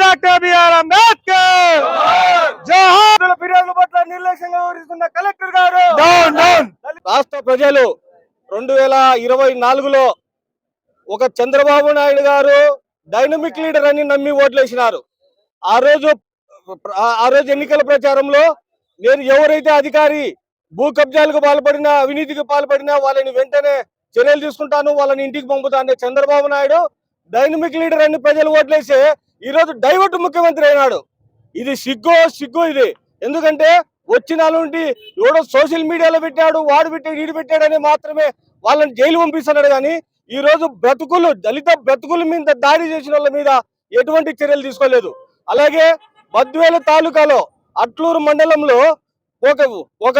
Doctor Ambedkar పట్ల నిర్లక్ష్యంగా collector గారు రాష్ట్ర ప్రజలు రెండు వేల ఇరవై నాలుగులో ఒక చంద్రబాబు నాయుడు గారు డైనమిక్ లీడర్ అని నమ్మి ఓట్లేసినారు. ఆ రోజు ఆ- రోజు ఎన్నికల ప్రచారంలో నేను ఎవరైతే అధికారి భూ కబ్జాలకు పాల్పడినా అవినీతికి పాల్పడినా వాళ్ళని వెంటనే చర్యలు తీసుకుంటాను వాళ్ళని ఇంటికి పంపుతా అంటే చంద్రబాబు నాయుడు డైనమిక్ లీడర్ అని ప్రజలు ఓట్లేసి ఈ రోజు డైవర్ట్ ముఖ్యమంత్రి అయినాడు. ఇది సిగ్గు సిగ్గు ఇది. ఎందుకంటే వచ్చిన నుండి ఎవడో సోషల్ మీడియాలో పెట్టాడు వాడు పెట్టాడు ఈడు పెట్టాడని మాత్రమే వాళ్ళని జైలు పంపిస్తున్నాడు కానీ ఈ రోజు బ్రతుకులు దళిత బ్రతుకుల మీద దాడి చేసిన వాళ్ళ మీద ఎటువంటి చర్యలు తీసుకోలేదు. అలాగే బద్వేలు తాలూకాలో అట్లూరు మండలంలో ఒక ఒక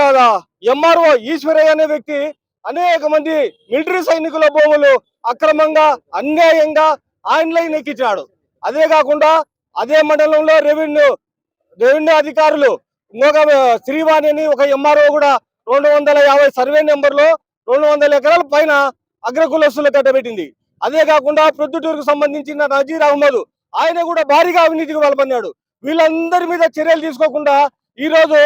ఎంఆర్ఓ ఈశ్వరయ్య అనే వ్యక్తి అనేక మంది మిలిటరీ సైనికుల భూములు అక్రమంగా అన్యాయంగా ఆన్లైన్ ఎక్కించాడు అదే కాకుండా అదే మండలంలో రెవెన్యూ రెవెన్యూ అధికారులు ఇంకొక శ్రీవాణి అని ఒక ఎంఆర్ఓ కూడా రెండు వందల యాభై సర్వే నెంబర్లో రెండు వందల ఎకరాల పైన అగ్రకులస్తులు కట్టబెట్టింది అదే కాకుండా ప్రొద్దుటూరుకు సంబంధించిన నజీర్ అహ్మద్ ఆయన కూడా భారీగా అవినీతికి పాల్పడినాడు వీళ్ళందరి మీద చర్యలు తీసుకోకుండా ఈ రోజు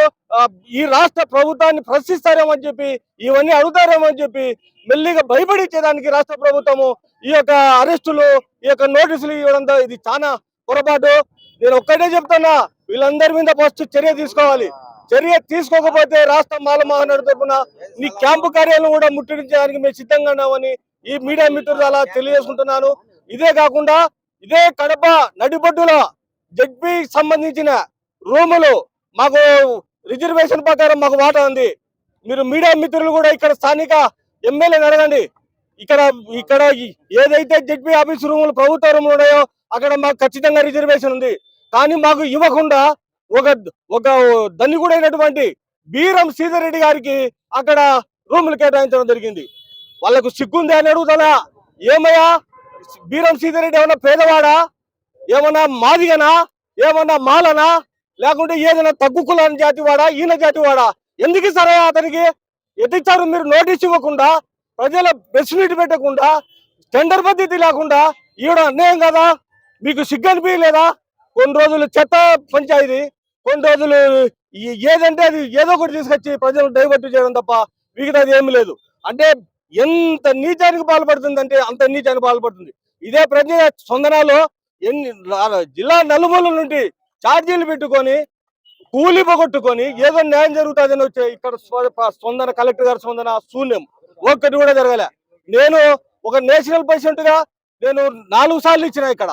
ఈ రాష్ట్ర ప్రభుత్వాన్ని ప్రశ్నిస్తారేమో అని చెప్పి ఇవన్నీ అడుగుతారేమో అని చెప్పి మెల్లిగా భయపడిచ్చేదానికి రాష్ట్ర ప్రభుత్వము ఈ యొక్క అరెస్టులు ఈ యొక్క నోటీసులు ఇవ్వడంతో ఇది చాలా పొరపాటు. నేను ఒక్కటే చెప్తున్నా వీళ్ళందరి మీద ఫస్ట్ చర్య తీసుకోవాలి. చర్య తీసుకోకపోతే రాష్ట్ర మాల మహానాడు తరపున నీ క్యాంపు కార్యాలను కూడా ముట్టడించడానికి మేము సిద్ధంగా ఉన్నామని ఈ మీడియా మిత్రులు అలా తెలియజేసుకుంటున్నాను. ఇదే కాకుండా ఇదే కడప నడిబొడ్డులో జడ్పీ సంబంధించిన రూములు మాకు రిజర్వేషన్ ప్రకారం మాకు వాటా ఉంది. మీరు మీడియా మిత్రులు కూడా ఇక్కడ స్థానిక ఎమ్మెల్యేని అడగండి. ఇక్కడ ఇక్కడ ఏదైతే జడ్పీ ఆఫీస్ రూములు ప్రభుత్వ రూములు ఉన్నాయో అక్కడ మాకు ఖచ్చితంగా రిజర్వేషన్ ఉంది. కానీ మాకు ఇవ్వకుండా ఒక ఒక ధనికుడైనటువంటి బీరం శ్రీధర్ రెడ్డి గారికి అక్కడ రూములు కేటాయించడం జరిగింది. వాళ్ళకు సిగ్గుంది అని అడుగుతానా? ఏమయ్యా? బీరం శ్రీధర్ రెడ్డి ఏమన్నా పేదవాడా? ఏమన్నా మాదిగనా? ఏమన్నా మాలనా? లేకుంటే ఏదైనా తగ్గు కులాని జాతి వాడా ఈయన జాతి వాడా ఎందుకు సరే అతనికి? ఎదిచ్చారు మీరు నోటీస్ ఇవ్వకుండా ప్రజల బెసిలిటీ పెట్టకుండా టెండర్ పద్ధతి లేకుండా ఈవిడ అన్యాయం కదా? మీకు సిగ్గు అనిపించలేదా? కొన్ని రోజులు చెత్త పంచాయతీ కొన్ని రోజులు ఏదంటే అది ఏదో ఒకటి తీసుకొచ్చి ప్రజలు డైవర్ట్ చేయడం తప్ప మిగతాది ఏమీ లేదు. అంటే ఎంత నీచానికి పాల్పడుతుందంటే అంత నీచానికి పాల్పడుతుంది. ఇదే ప్రజ సొందనాలో ఎన్ని జిల్లా నలుమూల నుండి ఛార్జీలు పెట్టుకొని కూలి పొగొట్టుకొని ఏదో న్యాయం జరుగుతుందని వచ్చే ఇక్కడ స్వ- స్పందన కలెక్టర్ గారి స్పందన శూన్యం. ఒక్కటి కూడా జరగలే. నేను ఒక నేషనల్ పేషెంట్గా నేను నాలుగు సార్లు ఇచ్చిన ఇక్కడ.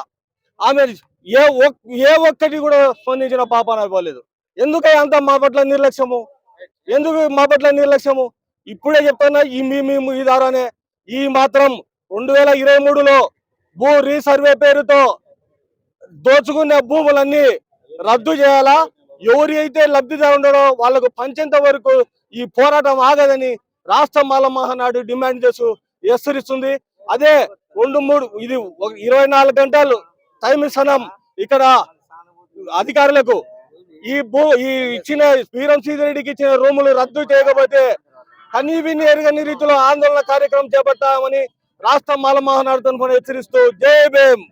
ఆమె ఏ ఒక్- ఏ ఒక్కటి కూడా స్పందించిన పాప పోలేదు. ఎందుకై అంత మా పట్ల నిర్లక్ష్యము? ఎందుకు మా పట్ల నిర్లక్ష్యము? ఇప్పుడే చెప్తున్నా ఈ మీ మేము ఈ ద్వారానే. ఈ మాత్రం రెండు వేల ఇరవై మూడులో భూ రీసర్వే పేరుతో దోచుకునే భూములన్నీ రద్దు చేయాలా? ఎవరి అయితే లబ్ధిదారు ఉండడో వాళ్ళకు పంచేంత వరకు ఈ పోరాటం ఆగదని రాష్ట్ర మాల మహానాడు డిమాండ్ చేస్తూ హెచ్చరిస్తుంది. అదే రెండు మూడు ఇది ఒక ఇరవై నాలుగు గంటలు టైం ఇస్తున్నాం ఇక్కడ అధికారులకు ఈ భూ ఈ ఇచ్చిన వీరం రెడ్డికి ఇచ్చిన రూములు రద్దు చేయకపోతే కనీ విని ఎరగని రీతిలో ఆందోళన కార్యక్రమం చేపట్టామని రాష్ట్ర మాలమోహన్ హెచ్చరిస్తూ జై భీమ్.